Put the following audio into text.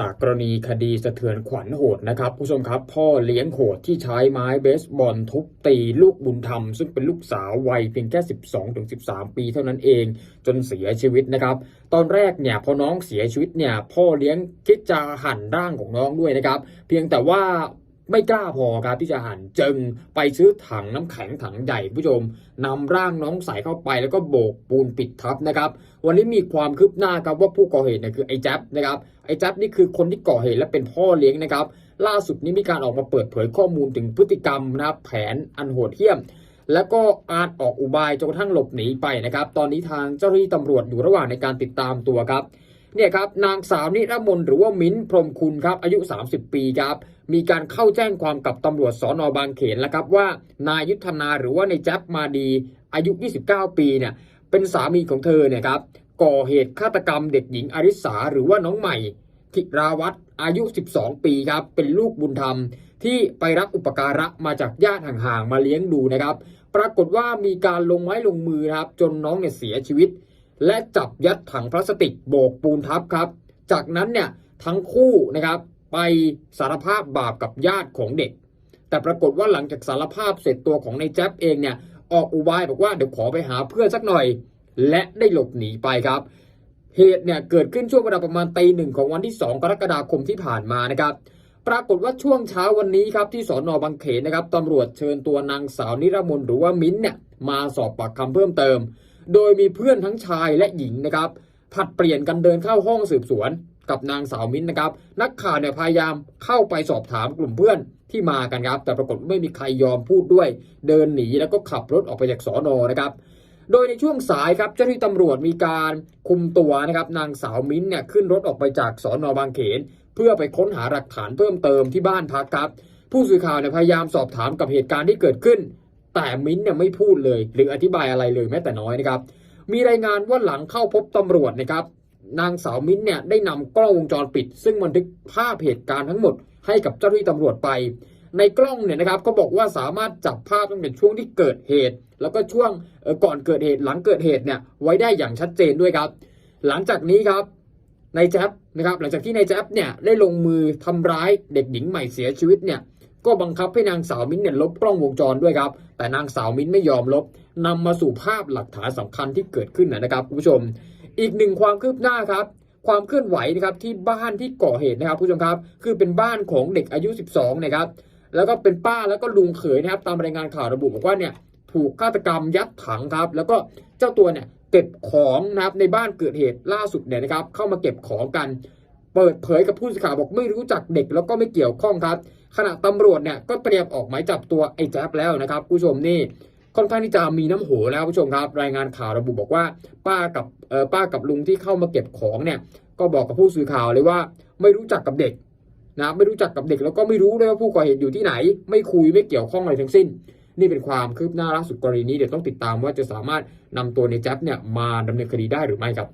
จากกรณีคดีสะเทือนขวัญโหดนะครับผู้ชมครับพ่อเลี้ยงโหดที่ใช้ไม้เบสบอลทุบตีลูกบุญธรรม ซึ่งเป็นลูกสาววัยเพียงแค่ 12-13 ปีเท่านั้นเองจนเสียชีวิตนะครับ ตอนแรกเนี่ยพอน้องเสียชีวิตเนี่ยพ่อเลี้ยงคิดจะหั่นร่างของน้องด้วยนะครับ เพียงแต่ว่า ไม่กล้าพอครับที่จะหันจึงไปซื้อถังน้ำแข็งถังใหญ่ผู้ชมนำร่างน้องใส่เข้าไปแล้วก็โบกปูนปิดทับนะครับ วันนี้มีความคืบหน้าครับว่าผู้ก่อเหตุเนี่ยคือไอ้แจ๊บนะครับไอ้แจ๊บนี่คือคนที่ก่อเหตุและเป็นพ่อเลี้ยงนะครับ ล่าสุดนี้มีการออกมาเปิดเผยข้อมูลถึงพฤติกรรมนะครับแผนอันโหดเหี้ยมแล้วก็อาจออกอุบายจนกระทั่งหลบหนีไปนะครับ ตอนนี้ทางเจ้าหน้าที่ตำรวจอยู่ระหว่างในการติดตามตัวครับ เนี่ยครับนางสาวนิรมนหรือว่ามิ้นพรมคุณครับอายุ 30 ปีครับมีการเข้าแจ้งความกับตำรวจสอนอบางเขนแล้วครับว่านายยุทธนาหรือว่าในแจ๊บมาดีอายุ 29 ปีเนี่ยเป็นสามีของเธอเนี่ยครับก่อเหตุฆาตกรรมเด็กหญิงอริสาหรือว่าน้องใหม่ธิราวัตรอายุ 12 ปีครับเป็นลูกบุญธรรมที่ไปรับอุปการะมาจากญาติห่างๆมาเลี้ยงดูนะครับ ปรากฏว่ามีการลงไม้ลงมือนะครับ จนน้องเนี่ยเสียชีวิต และจับยัดถังพลาสติกโบกปูนทับครับ จากนั้นเนี่ยทั้งคู่นะครับไปสารภาพบาปกับญาติของเด็ก แต่ปรากฏว่าหลังจากสารภาพเสร็จตัวของในแจ๊บเองเนี่ยออกอุบายบอกว่าเดี๋ยวขอไปหาเพื่อนสักหน่อย และได้หลบหนีไปครับ เหตุเนี่ยเกิดขึ้นช่วงเวลาประมาณตีหนึ่งของวันที่ 2 กรกฎาคมที่ผ่านมานะครับ ปรากฏว่าช่วงเช้าวันนี้ครับที่สอนอบางเขนนะครับตำรวจเชิญตัวนางสาวนิรมนหรือว่ามิ้นเนี่ยมาสอบปากคำเพิ่มเติม โดยมีเพื่อนทั้งชายและหญิงนะครับ ผัดเปลี่ยนกันเดินเข้าห้องสืบสวนกับนางสาวมิ้นนะครับ นักข่าวเนี่ยพยายามเข้าไปสอบถามกลุ่มเพื่อนที่มากันครับ แต่ปรากฏไม่มีใครยอมพูดด้วย เดินหนีแล้วก็ขับรถออกไปจากสอนอนะครับ โดยในช่วงสายครับเจ้าหน้าที่ตำรวจมีการคุมตัวนะครับ นางสาวมิ้นเนี่ยขึ้นรถออกไปจากสอนอบางเขน เพื่อไปค้นหาหลักฐานเพิ่มเติมที่บ้านพักครับ ผู้สื่อข่าวเนี่ยพยายามสอบถามกับเหตุการณ์ที่เกิดขึ้น แต่มิ้นเนี่ยไม่พูดเลย หรืออธิบายอะไรเลยแม้แต่น้อยนะครับ มีรายงานว่าหลังเข้าพบตำรวจนะครับ นางสาวมิ้นเนี่ยได้นำกล้องวงจรปิด ซึ่งบันทึกภาพเหตุการณ์ทั้งหมดให้กับเจ้าหน้าที่ตำรวจไป ในกล้องเนี่ยนะครับก็บอกว่าสามารถจับภาพตั้งแต่ช่วงที่เกิดเหตุ แล้วก็ช่วงก่อนเกิดเหตุหลังเกิดเหตุเนี่ยไว้ได้อย่างชัดเจนด้วยครับ หลังจากนี้ครับนายแจ๊บนะครับหลังจากที่นายแจ๊บเนี่ยได้ลงมือทำร้ายเด็กหญิงใหม่เสียชีวิตเนี่ย ก็บังคับให้นางสาวมิ้นเนี่ยลบกล้องวงจรด้วยครับ แต่นางสาวมิ้นไม่ยอมลบนำมาสู่ภาพหลักฐานสำคัญที่เกิดขึ้นนะครับคุณผู้ชม อีกหนึ่งความคืบหน้าครับ ความเคลื่อนไหวนะครับที่บ้านที่ก่อเหตุนะครับผู้ชมครับ คือเป็นบ้านของเด็กอายุ 12นะครับแล้วก็เป็นป้าแล้วก็ลุงเขยนะครับ ตามรายงานข่าวระบุบอกว่าเนี่ยถูกฆาตกรรมยัดถังครับ แล้วก็เจ้าตัวเนี่ยเก็บของนะครับในบ้านเกิดเหตุล่าสุดเนี่ยนะครับ เข้ามาเก็บของกัน เปิดเผยกับผู้สื่อข่าวบอกไม่รู้จักเด็กแล้วก็ไม่เกี่ยวข้องครับ ขณะตำรวจเนี่ยก็เตรียมออกหมายจับตัวไอ้แจ๊บแล้วนะครับผู้ชมนี่ค่อนข้างที่จะมีน้ำโหแล้วผู้ชมครับ รายงานข่าวระบุบอกว่า ป้ากับเออป้ากับลุงที่เข้ามาเก็บของเนี่ย ก็บอกกับผู้สื่อข่าวเลยว่า ไม่รู้จักกับเด็กนะไม่รู้จักกับเด็กแล้วก็ไม่รู้ด้วยว่าผู้ก่อเหตุอยู่ที่ไหน ไม่คุยไม่เกี่ยวข้องอะไรทั้งสิ้น นี่เป็นความคืบหน้าล่าสุดกรณีนี้เดี๋ยวต้องติดตามว่าจะสามารถนำตัวในแจ๊บเนี่ยมาดำเนินคดีได้หรือไม่ครับ